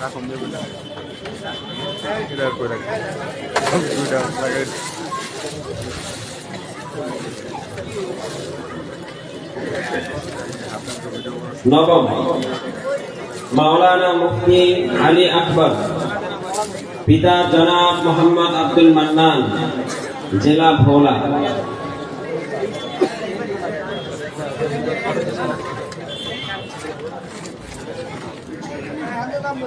না এটা করে রাখি নবম। মাওলানা মুফতি আলী আকবর, পিতা জনাব মোহাম্মদ আব্দুল মান্নান, জেলা ভোলা।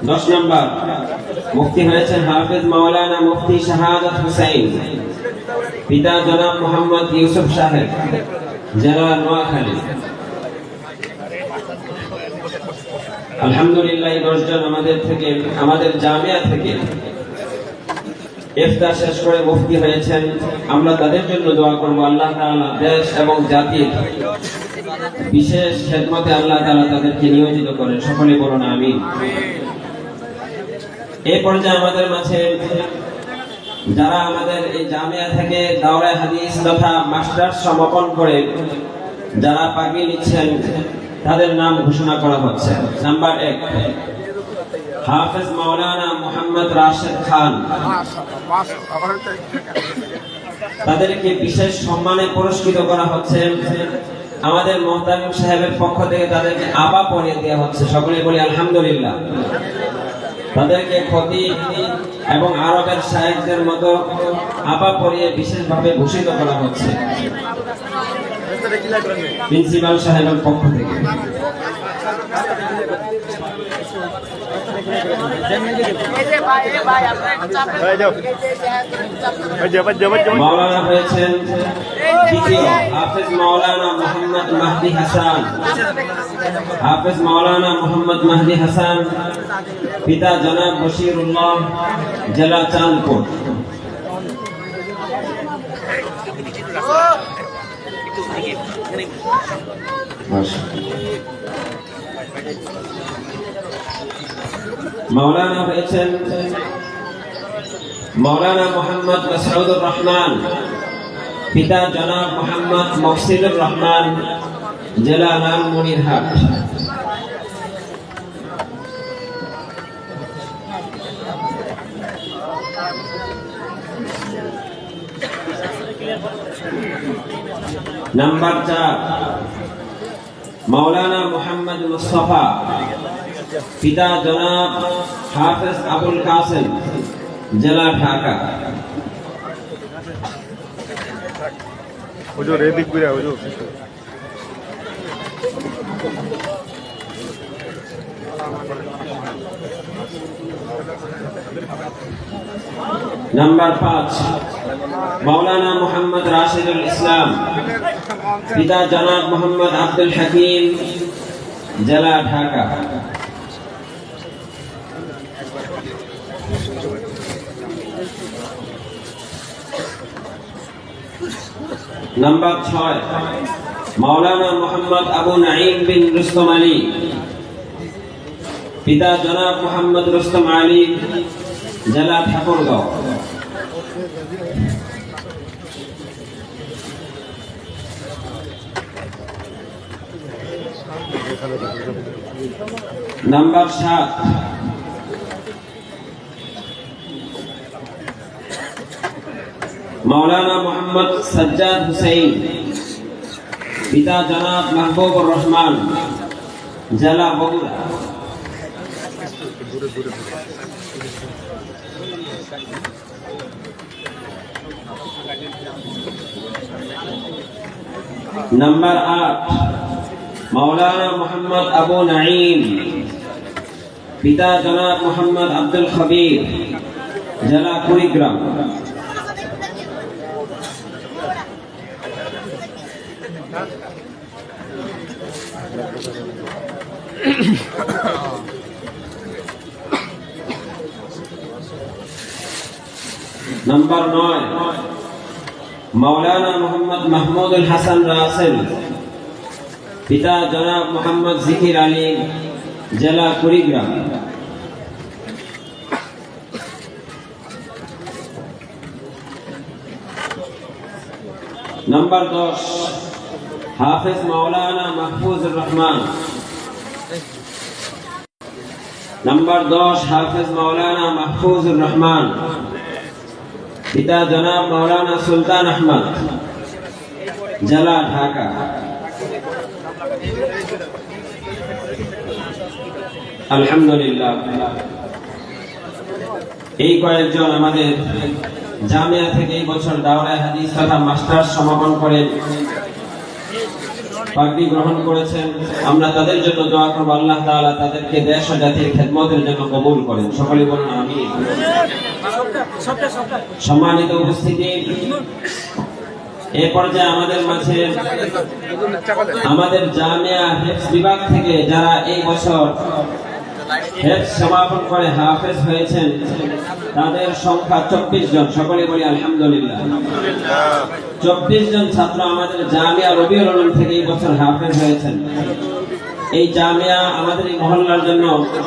দশ নম্বর, মুফতি হয়েছেন হাফিজ মাওলানা মুফতি শাহাদাত হুসাইন, পিতা জনাব মোহাম্মদ ইউসুফ সাহেব, জেলা নোয়াখালী। আলহামদুলিল্লাহ দশজন আমাদের থেকে, আমাদের জামিয়া থেকে ইফতার শেষ করে মুফতি হয়েছেন। আমরা তাদের জন্য দোয়া করব, আল্লাহ তাআলা দেশ এবং জাতির বিশেষ খেদমতে আল্লাহ তাআলা তাদেরকে নিয়োজিত করেন। সকলে বলুন, আমিন। এই পর্যায়ে আমাদের মাঝে যারা আমাদের এই জামিয়া থেকে হাদিস তথা সমাপন করে যারা নিচ্ছেন, তাদের নাম ঘোষণা করা হচ্ছে। নাম্বার এক, হাফেজ মাওলানা মোহাম্মদ রাশেদ খান। তাদেরকে বিশেষ সম্মানে পুরস্কৃত করা হচ্ছে। আমাদের মোহতামিম সাহেবের পক্ষ থেকে তাদেরকে আবা পরিয়ে দেওয়া হচ্ছে। সকলে বলি আলহামদুলিল্লাহ। তাদেরকে ক্ষতি এবং আরবের সাহেবদের মতো আবা পরিয়ে বিশেষভাবে ভূষিত করা হচ্ছে। প্রিন্সিপাল সাহেবের পক্ষ থেকে। মাওলানা হয়েছেন দ্বিতীয়, হাফেজ মাওলানা মোহাম্মদ মাহদি হাসান। হাফেজ মাওলানা মোহাম্মদ মাহদি হাসান, পিতা জনাব বশিরুল্লাহ, জেলা চাঁদপুর। মাওলানা হয়েছেন মাওলানা মোহাম্মদ মাসউদুর রহমান। পিতা জনাব মোহাম্মদ মহসিদুর রহমান, জেলা লালমনিরহাট। নাম্বার চার, মাওলানা মোহাম্মদ মুস্তফা, পিতা জনাব হাফেজ আবুল কাসেম, জেলা ঢাকা। হুজুর এদিক ঘুরে হুজুর নাম্বার পাঁচ মাওলানা মোহাম্মদ রাশিদুল ইসলাম পিতা জনাব মোহাম্মদ আব্দুল হাকিম জেলা ঢাকা নাম্বার ছয়, মাওলানা মোহাম্মদ আবু নাইম বিন রুস্তম আলী। পিতা জনাব মোহাম্মদ রুস্তম আলী, জেলা ঠাকুরগাঁও। নাম্বার সাত মাওলানা মোহাম্মদ সাজ্জাদ হুসাইন, পিতা জনাব মাহবুবুর রহমান, জেলা বগুড়া। নাম্বার আট, মাওলানা মোহাম্মদ আবু নাঈম, পিতা জনাব মোহাম্মদ আব্দুল খবির, জেলা কুড়িগ্রাম। নাম্বার নয়। মাওলানা মোহাম্মদ মাহমুদুল হাসান রাসেল, পিতা জনাব মোহাম্মদ জিকির আলী, জেলা কুড়িগ্রাম। নাম্বার দশ, হাফেজ মাওলানা মাহফুজুর রহমান। নাম্বার দশ, হাফেজ মাওলানা মাহফুজুর রহমান। পিতা জনাব মাওলানা সুলতান আহমদ, জেলা ঢাকা। আলহামদুলিল্লাহ। এই কয়েকজন আমাদের জামিয়া থেকে এই বছর দাওরায় হাদিস তথা মাস্টার্স সমাপন করে পাগড়ি গ্রহণ করেছেন। আমরা তাদের জন্য দোয়া করব, আল্লাহ তাদেরকে দেশ ও জাতির খেদমতের জন্য কবুল করেন। সকলে বলুন, আমিন। সম্মানিত উপস্থিতি। এ পর্যায়ে আমাদের মাঝে আমাদের জামিয়া হেফস বিভাগ থেকে যারা এই বছর হেফস সমাপন করে হাফেজ হয়েছেন, তাদের সংখ্যা চব্বিশ জন। সকলে বলি আলহামদুলিল্লাহ। চব্বিশ জন ছাত্র আমাদের জামিয়া রবিউল আলম থেকে এই বছর হাফেজ হয়েছেন। এই জামিয়া আমাদের এই মহল্লার জন্য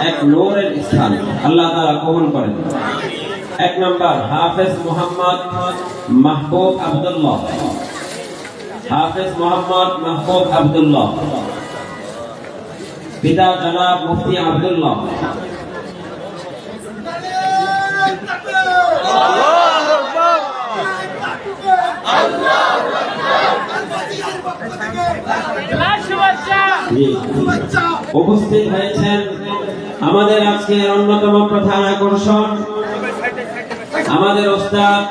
এক নূরের স্থান। আল্লাহ তারা কবুল করেন। এক নম্বর হাফেজ মোহাম্মদ মাহবুব আব্দুল্লাহ। হাফেজ মোহাম্মদ মাহবুব আব্দুল্লাহ। পিতা জনাব মুফতি আব্দুল্লাহ। উপস্থিত হয়েছেন আমাদের আজকের অন্যতম প্রধান আকর্ষণ। আমাদের ওস্তাদ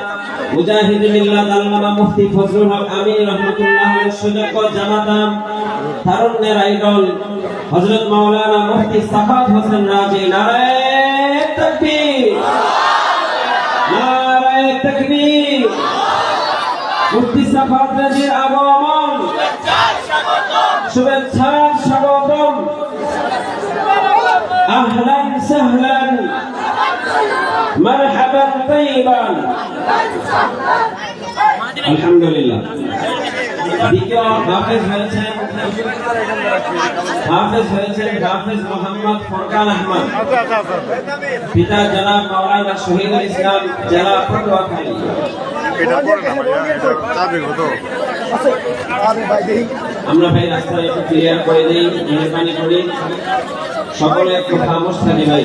মুজাহিদ মিল্লাত আল্লামা মুফতি ফজলুল হক আমিন রহমাতুল্লাহ সুযোগ্য জামাতাম তারুণ্যের আইডল হযরত মাওলানা মুফতি সাফাত হোসেন রাজি, নারায়ে তাকবীর। নারায়ে তাকবীর। মুফতি সাফাত রাজির আগমন। শুভেচ্ছা, স্বাগতম। আহলান সাহলান। মারহাবান তাইবান আলহামদুলিল্লাহ। দ্বিতীয় হাফেজ আমরা ভাই রাস্তা একটু ক্লিয়ার করে দিই মেহরবানি করি। সকলে একটু খামোশ থাকি ভাই।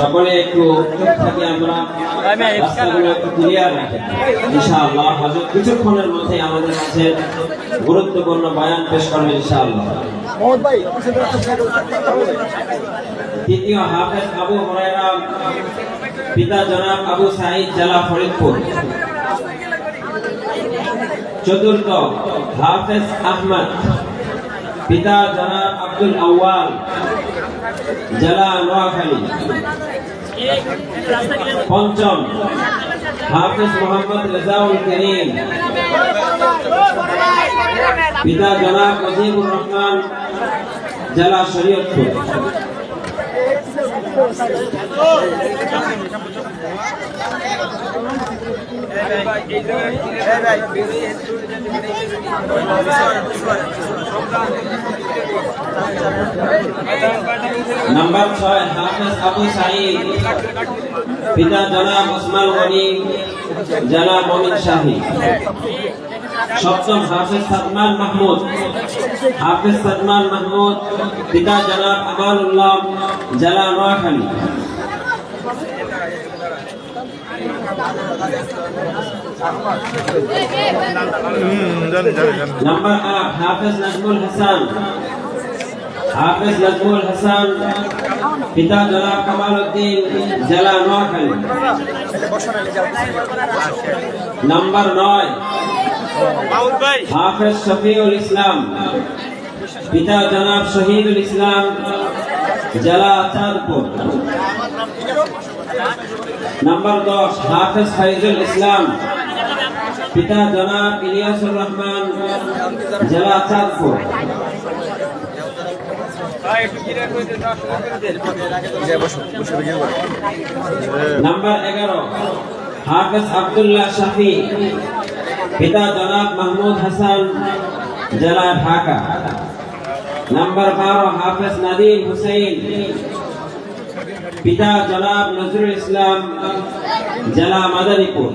সকলে একটু চুপ থাকি আমরা রাস্তাগুলো একটু ক্লিয়ার রাখি ইনশাআল্লাহ হযরত কিছুক্ষণের মধ্যে আমাদের কাছে গুরুত্বপূর্ণ বয়ান পেশ করবে ইনশাআল্লাহ। তৃতীয় হাফেজ আবু হুরায়রা পিতা জনাব আবু সাঈদ জেলা ফরিদপুর। চতুর্থ হাফেজ আহমদ। পিতা জনাব আব্দুল আউয়াল, জেলা নোয়াখালী। পঞ্চম, হাফিজ মোহাম্মদ রেজাউল করিম। পিতা জনাব মুজিবুর রহমান, জেলা শরীয়তপুর। নাম্বার ছয় হাফেজ আবু সাঈদ। পিতা জনাব ওসমান গনি জনাব মমিন শাহী। সপ্তম হাফেজ সাদমান মাহমুদ। হাফেজ সাদমান মাহমুদ, পিতা জনাব আমানুল্লাহ জেলা নোয়াখালী। নাম্বার আট, হাফেজ নাজমুল হাসান। হাফেজ নাজমুল হাসান, পিতা জনাব কামাল উদ্দিন জেলা নোয়াখালী। নাম্বার নয় হাফেজ শফিউল ইসলাম, পিতা জনাব শহীদুল ইসলাম, জেলা চাঁদপুর। নাম্বার দশ, হাফেজ ফাইজুল ইসলাম, পিতা জনাব ইলিয়াসুর রহমান, জেলা চাঁদপুর। নাম্বার এগারো, হাফেজ আব্দুল্লাহ শাফি পিতা জনাব মাহমুদ হাসান, জেলা ঢাকা। নাম্বার বারো, হাফেজ নাদিম হুসেইন। পিতা জনাব নজরুল ইসলাম, জেলা মাদারীপুর।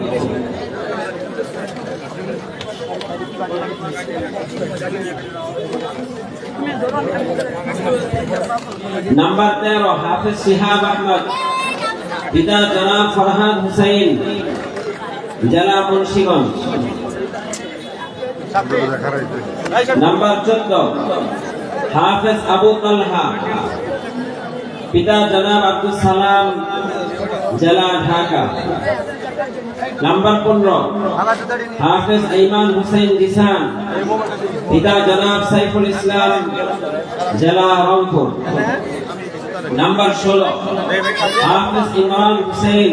নাম্বার তেরো, হাফিজ শিহাব আহমদ। পিতা জনাব ফরহাদ হুসাইন, জেলা মুন্সিগঞ্জ। নাম্বার চোদ্দ। হাফেজ আবু তালহা। পিতা জনাব আব্দুল সালাম, জেলা ঢাকা। নাম্বার পনেরো। হাফেজ ইমান হুসেন জিসান পিতা জনাব সাইফুল ইসলাম, জেলা রংপুর। নাম্বার ষোলো। হাফেজ ইমরান হুসেন।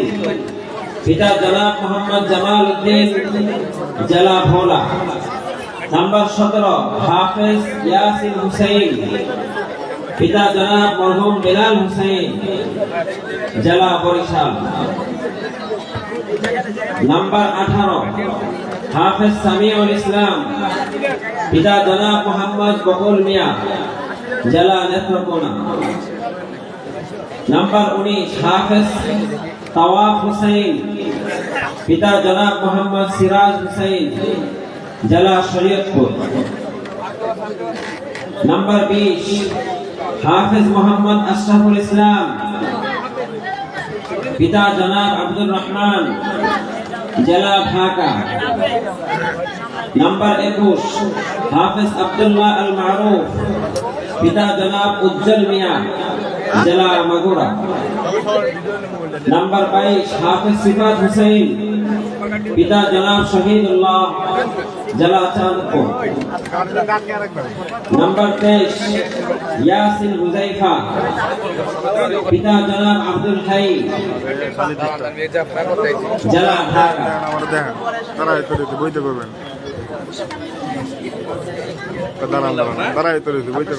পিতা জনাব মোহাম্মদ জামাল উদ্দিন, জেলা ভোলা। নাম্বার সতেরো, হাফেজ ইয়াসিন হুসেন পিতা জনাব মরহুম বিলাল হুসেন জেলা বরিশাল। নাম্বার আঠারো, হাফেজ সামিউল ইসলাম, পিতা জনাব মোহাম্মদ বকুল মিয়া, জেলা নেত্রকোনা। নাম্বার উনিশ, হাফেজ তাওয়াফ হুসেন পিতা জনাব মোহাম্মদ সিরাজ হুসেন জেলা শরীয়তপুর নাম্বার বিশ হাফেজ মোহাম্মদ আশরাফুল ইসলাম পিতা জনাব আব্দুর রহমান জেলা ঢাকা নাম্বার একুশ হাফেজ আব্দুল্লাহ আল মারুফ পিতা জনাব উজ্জ্বল মিয়া জেলা মাগুরা নাম্বার বাইশ হাফেজ সিফাত হুসেন পিতা জনাব শহীদুল্লাহ জেলা চাঁদপুর নম্বর তেইশ, ইয়াসিন হুজাইফা। পিতা জনাব আব্দুল হাই। জেলা ঢাকা। তারা বইতে পারবেন। দাঁড়ান দাঁড়ান। বইতে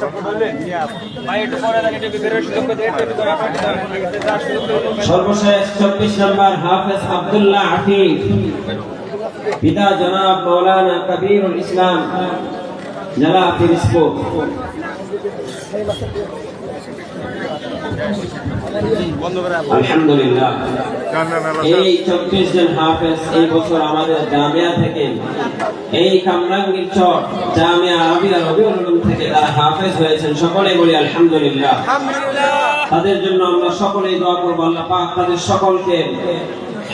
সর্বশেষ চব্বিশ নম্বর হাফেজ আবদুল্লাহ আফিফ পিতা জনাব মৌলানা কবিরুল ইসলাম জেলা পিরিসপুর তাদের জন্য আমরা সকলেই দোয়া করব, আল্লাহ পাক তাদের সকলকে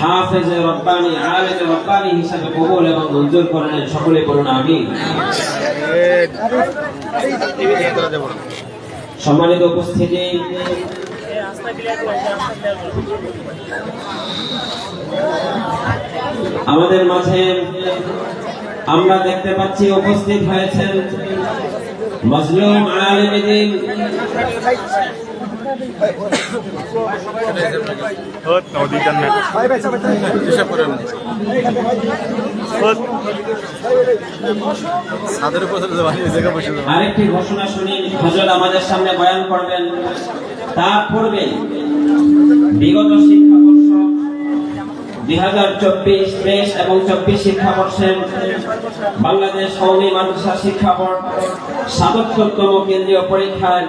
হাফেজ রব্বানি, আলেম রব্বানি হিসাবে কবুল এবং মঞ্জুর করে নেন। সকলে বলুন আমি সম্মানিত উপস্থিতি। আমাদের মাঝে আমরা দেখতে পাচ্ছি উপস্থিত হয়েছেন মজলুম আলেমিদিন আরেকটি ঘোষণা শুনি হজরত আমাদের সামনে বয়ান করবেন। তার পূর্বে বিগত শিক্ষাবর্ষ, দুই হাজার চব্বিশ তেইশ এবং চব্বিশ শিক্ষাবর্ষের বাংলাদেশ কৌমি শিক্ষা বোর্ড সাতাত্তরতম কেন্দ্রীয় পরীক্ষায়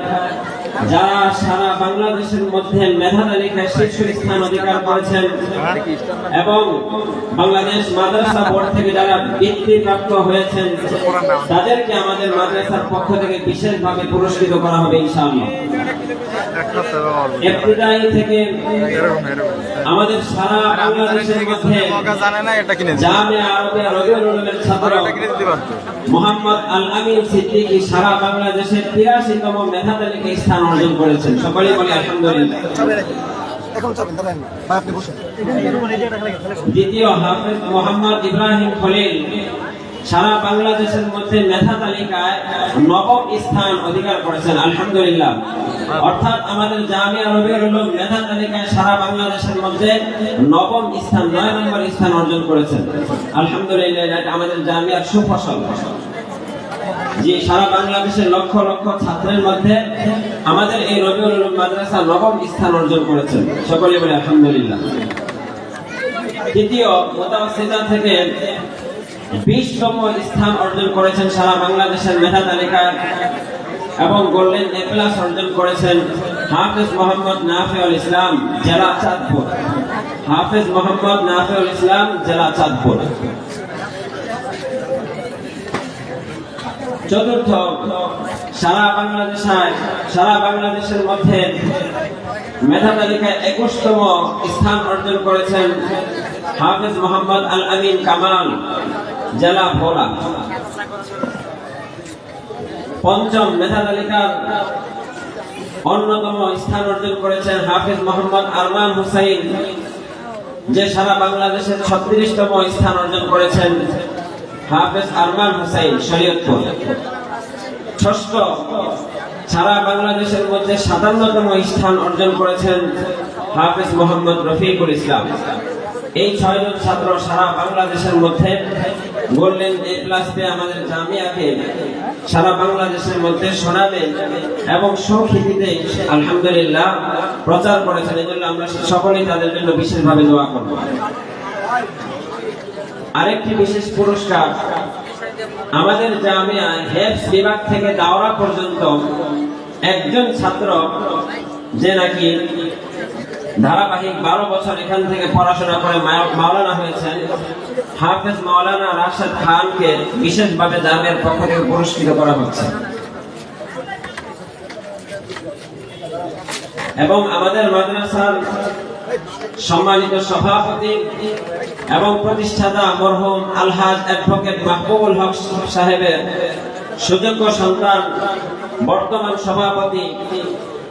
যারা সারা বাংলাদেশের মধ্যে মেধা তালিকায় শীর্ষ স্থান অধিকার করেছেন এবং বাংলাদেশ মাদ্রাসা বোর্ড থেকে যারা বৃত্তি প্রাপ্ত হয়েছেন তাদেরকে আমাদের মাদ্রাসার পক্ষ থেকে বিশেষভাবে পুরস্কৃত করা হবে ইনশাআল্লাহ। সামনে এপ্রিল থেকে আমাদের সারা বাংলাদেশের মধ্যে জানে না এটা কিনে জামিয়া আরবিয়া রবিউল উলুমের ছাত্র। মোহাম্মদ আল আমিন সিদ্দিকী সারা বাংলাদেশের তিরাশিতম মেধা তালিকায় স্থান অর্জন করেছেন। সকলেই বলে আলহামদুলিল্লাহ। এখন চলেন দাঁড়ান। ভাই আপনি বসেন। দ্বিতীয় হাফেজ মোহাম্মদ ইব্রাহিম খলিল। সারা বাংলাদেশের মধ্যে মেধা তালিকায় নবম স্থান অধিকার করেছেন, আলহামদুলিল্লাহ। অর্থাৎ আমাদের জামিয়া মেধা তালিকায় সারা বাংলাদেশের মধ্যে নবম স্থান, নয় নম্বর স্থান অর্জন করেছেন। আলহামদুলিল্লাহ আমাদের জামিয়ার সুফসল। যে সারা বাংলাদেশের লক্ষ লক্ষ ছাত্রের মধ্যে আমাদের এই রবিউল উলুম মাদ্রাসা নবম স্থান অর্জন করেছেন। সকলে বলে আলহামদুলিল্লাহ। দ্বিতীয় মোতাবাসিতা থেকে বিশতম স্থান অর্জন করেছেন সারা বাংলাদেশের মেধা এবং গোল্ডেন অর্জন করেছেন হাফেজ মোহাম্মদ ইসলাম, জেলা চাঁদপুর। হাফেজ মোহাম্মদ ইসলাম, জেলা চাঁদপুর। চতুর্থ, সারা বাংলাদেশে সারা বাংলাদেশের মধ্যে মেধা তালিকায় একুশতম স্থান অর্জন করেছেন হাফেজ মোহাম্মদ আল আমিন কামাল। জেলা ভোলা। পঞ্চম মেধা তালিকার অন্যতম স্থান অর্জন করেছেন হাফিজ মোহাম্মদ আরমান হুসাইন, যে সারা বাংলাদেশের ছত্রিশতম স্থান অর্জন করেছেন হাফেজ আরমান হুসাইন, শরীয়তপুর। ষষ্ঠ, সারা বাংলাদেশের মধ্যে সাতান্নতম স্থান অর্জন করেছেন হাফেজ মোহাম্মদ রফিকুল ইসলাম। এই ছয়জন ছাত্র সারা বাংলাদেশের মধ্যে গোল্ডেন এ প্লাস পেয়ে আমাদের জামিয়াকে সারা বাংলাদেশের মধ্যে শোনাবে এবং সুখ্যাতিতে আলহামদুলিল্লাহ প্রচার করেছেন। এই জন্য আমরা সকলেই তাদের জন্য বিশেষভাবে দোয়া করব। আরেকটি বিশেষ পুরস্কার, আমাদের জামিয়া হেফস বিভাগ থেকে দাওরা পর্যন্ত একজন ছাত্র যে নাকি ধারাবাহিক বারো বছর এখান থেকে পড়াশোনা করে মাওলানা হয়েছেন হাফেজ মাওলানা রাশেদ খানকে বিশেষভাবে জামিয়ার পক্ষ থেকে পুরস্কৃত করা হচ্ছে। এবং আমাদের মাদ্রাসার সম্মানিত সভাপতি এবং প্রতিষ্ঠাতা মরহুম আলহাজ অ্যাডভোকেট মাহবুবুল হক সাহেবের সুযোগ্য সন্তান বর্তমান সভাপতি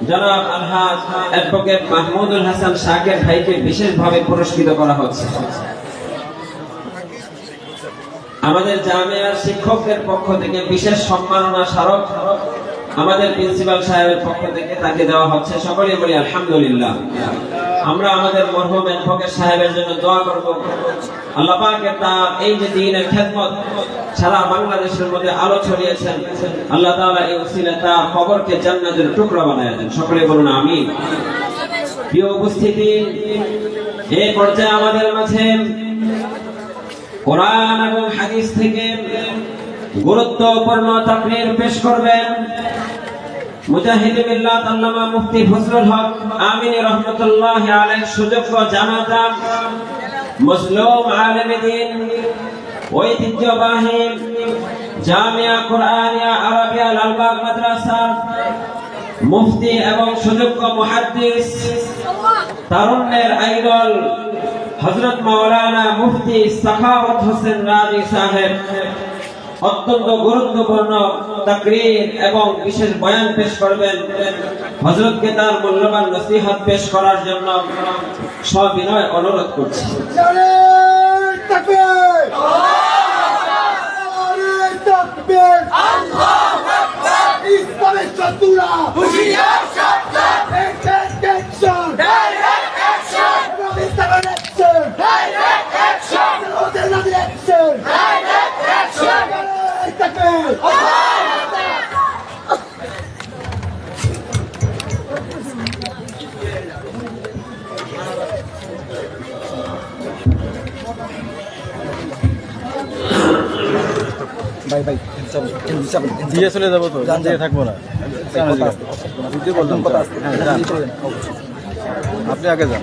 জনাব আলহাজ অ্যাডভোকেট মাহমুদুল হাসান শাকের ভাইকে বিশেষভাবে পুরস্কৃত করা হচ্ছে। আমাদের জামিয়ার শিক্ষকদের পক্ষ থেকে বিশেষ সম্মাননা স্মারক আমাদের প্রিন্সিপাল সাহেবের পক্ষ থেকে তাকে দেওয়া হচ্ছে। সকলে বলি আলহামদুলিল্লাহ। আমরা আমাদের মরহুম অ্যাডভোকেট সাহেবের জন্য দোয়া করব। আল্লাহ পাকের তার এই যে দিনের খেদমত, সারা বাংলাদেশের মধ্যে আলো ছড়িয়েছেন। আল্লাহ তাআলা এই উসিলে তার কবরকে জান্নাতের টুকরা বানায় দেন। সকলে বলুন আমিন। প্রিয় উপস্থিতি এই পর্যায়ে আমাদের মাঝে কোরআন এবং হাদিস থেকে গুরুত্বপূর্ণ তাকরীর পেশ করবেন। মুজাহিদ আল্লামা মুফতি ফজলুল হক জামিয়া কোরআনিয়া আরাবিয়া লালবাগ মাদ্রাসা, মুফতি এবং সুযোগ্য মুহাদ্দিস, তারুণ্যের আইডল হজরত মাওলানা মুফতি সাখাওয়াত হোসেন রাজি সাহেব। অত্যন্ত গুরুত্বপূর্ণ তাকরীর এবং বিশেষ বয়ান পেশ করবেন হজরতকে তার মূল্যবান নসিহত পেশ করার জন্য সবিনয় অনুরোধ করছি। ইসলামের শত্রুরা হুশিয়ার দিয়ে চলে যাব তো দিয়ে থাকব না। আপনি আগে যান।